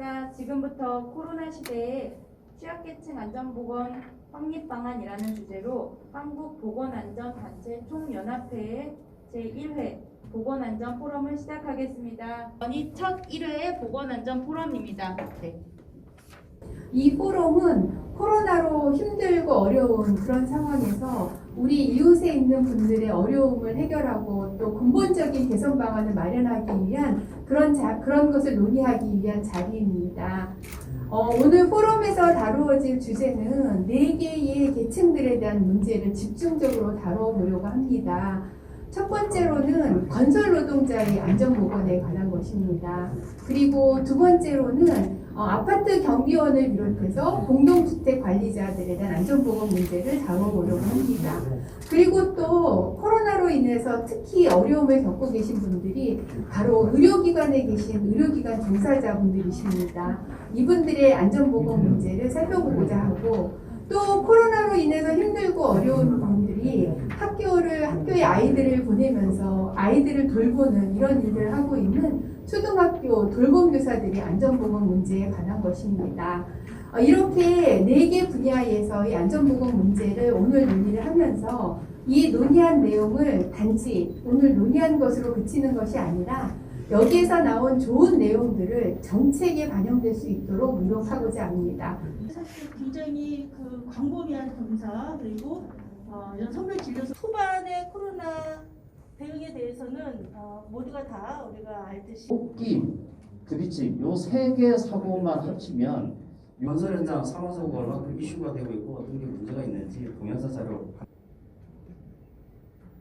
자, 지금부터 코로나 시대에 취약계층 안전보건 확립 방안이라는 주제로 한국보건안전단체 총연합회의 제1회 보건안전 포럼을 시작하겠습니다. 이 첫 1회 보건안전 포럼입니다. 네. 이 포럼은 코로나로 힘들고 어려운 그런 상황에서 우리 이웃에 있는 분들의 어려움을 해결하고 또 근본적인 개선 방안을 마련하기 위한 그런 자, 그런 것을 논의하기 위한 자리입니다. 어, 오늘 포럼에서 다루어질 주제는 네 개의 계층들에 대한 문제를 집중적으로 다뤄보려고 합니다. 첫 번째로는 건설 노동자의 안전보건에 관한 것입니다. 그리고 두 번째로는 어, 아파트 경비원을 비롯해서 공동주택 관리자들에 대한 안전보건 문제를 다뤄보려고 합니다. 그리고 또 코로나로 인해서 특히 어려움을 겪고 계신 분들이 바로 의료기관에 계신 의료기관 종사자분들이십니다. 이분들의 안전보건 문제를 살펴보고자 하고 또 코로나로 인해서 힘들고 어려운 학교에 아이들을 보내면서 아이들을 돌보는 이런 일을 하고 있는 초등학교 돌봄교사들의 안전보건 문제에 관한 것입니다. 어, 이렇게 네 개 분야에서의 안전보건 문제를 오늘 논의를 하면서 이 논의한 내용을 단지 오늘 논의한 것으로 그치는 것이 아니라 여기에서 나온 좋은 내용들을 정책에 반영될 수 있도록 노력하고자 합니다. 사실 굉장히 그 광범위한 검사 그리고 어, 선별 진료소 초반의 코로나 대해서는 어, 모두가 다 우리가 알듯이 뽑기, 드리칭 요세 개 사고만 합치면 건설 현장 사망사고가 얼마큼 이슈가 되고 있고 어떤 게 문제가 있는지 동영상 자료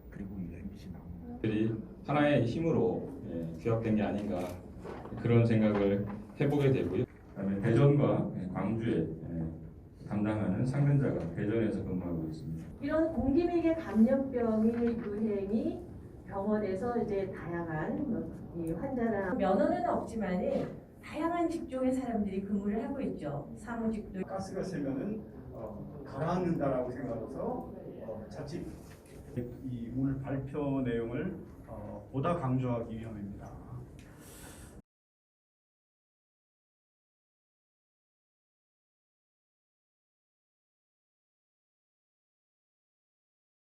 그리고 이 MBC 나오는 들이 하나의 힘으로 예, 규합된 게 아닌가 그런 생각을 해보게 되고요. 그다음에 대전과 예, 광주에 예, 담당하는 상근자가 대전에서 근무하고 있습니다. 이런 공기맥의 감염병의 유행이 병원에서 이제 다양한 이 환자나 면허는 없지만은 다양한 직종의 사람들이 근무를 하고 있죠. 사무직도 가스가 세면은 어, 가라앉는다라고 생각해서 어, 자칫 이 오늘 발표 내용을 어, 보다 강조하기 위함입니다.